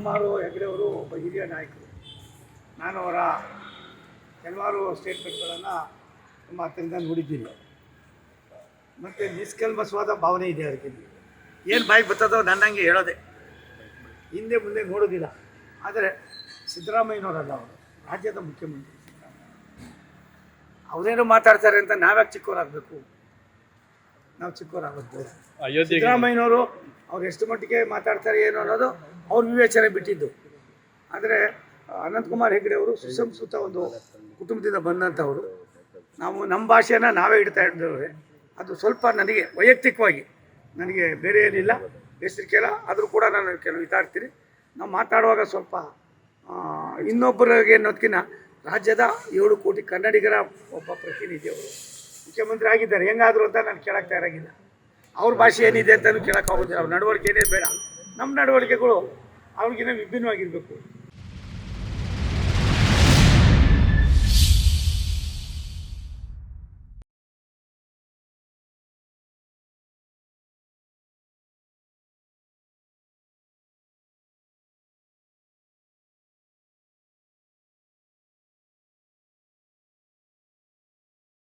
ಅನಂತಕುಮಾರ್ ಹೆಗ್ಡೆಯವರು ಒಬ್ಬ ಹಿರಿಯ ನಾಯಕರು. ನಾನು ಅವರ ಕೆಲವಾರು ಸ್ಟೇಟ್ಮೆಂಟ್ಗಳನ್ನು ತುಂಬ ಹತ್ತಿರದಿಂದ ನೋಡಿದ್ದೀನಿ. ಮತ್ತು ನಿಷ್ಕಲ್ಮಸವಾದ ಭಾವನೆ ಇದೆ ಅದಕ್ಕೆ ಏನು ಬಾಯಿಗೆ ಬರ್ತದೋ ನನ್ನಂಗೆ ಹೇಳೋದೆ. ಹಿಂದೆ ಮುಂದೆ ನೋಡೋದಿಲ್ಲ. ಆದರೆ ಸಿದ್ದರಾಮಯ್ಯನವರಲ್ಲ ಅವರು, ರಾಜ್ಯದ ಮುಖ್ಯಮಂತ್ರಿ ಅವರೇನು ಮಾತಾಡ್ತಾರೆ ಅಂತ ನಾವ್ಯಾಕೆ ಚಿಕ್ಕವರಾಗಬೇಕು? ನಾವು ಚಿಕ್ಕವರು ಬೇಡ ಅಯೋಧ್ಯೆಗೆ. ಸಿದ್ದರಾಮಯ್ಯನವರು ಅವ್ರು ಎಷ್ಟು ಮಟ್ಟಿಗೆ ಮಾತಾಡ್ತಾರೆ ಏನು ಅನ್ನೋದು ಅವ್ರ ವಿವೇಚನೆ ಬಿಟ್ಟಿದ್ದು. ಆದರೆ ಅನಂತಕುಮಾರ್ ಹೆಗ್ಡೆ ಅವರು ಸುಸಂಸ್ಕೃತ ಒಂದು ಕುಟುಂಬದಿಂದ ಬಂದಂಥವರು. ನಾವು ನಮ್ಮ ಭಾಷೆನ ನಾವೇ ಇಡ್ತಾ ಇದ್ದವ್ರೆ. ಅದು ಸ್ವಲ್ಪ ನನಗೆ ವೈಯಕ್ತಿಕವಾಗಿ ನನಗೆ ಬೇರೆ ಏನಿಲ್ಲ. ಹೆಸರು ಇಲ್ಲ ಆದರೂ ಕೂಡ ನಾನು ಕೆಲವು ಇದಾಡ್ತೀನಿ ನಾವು ಮಾತಾಡುವಾಗ ಸ್ವಲ್ಪ ಇನ್ನೊಬ್ಬರಿಗೆ ಅನ್ನೋದಕ್ಕಿಂತ ರಾಜ್ಯದ ಏಳು ಕೋಟಿ ಕನ್ನಡಿಗರ ಒಬ್ಬ ಪ್ರತಿನಿಧಿ ಅವರು. ಮುಖ್ಯಮಂತ್ರಿ ಆಗಿದ್ದಾರೆ. ಹೆಂಗಾದ್ರು ಅಂತ ನಾನು ಕೇಳಕ್ಕೆ ತಯಾರಾಗಿಲ್ಲ. ಅವ್ರ ಭಾಷೆ ಏನಿದೆ ಅಂತಲೂ ಕೇಳಕ್ಕೆ ಆಗೋದಿಲ್ಲ. ಅವ್ರ ನಡವಳಿಕೆ ಏನೇ ಬೇಡ. ನಮ್ಮ ನಡವಳಿಕೆಗಳು ಅವ್ರಿಗಿನ್ನ ವಿಭಿನ್ನವಾಗಿರಬೇಕು.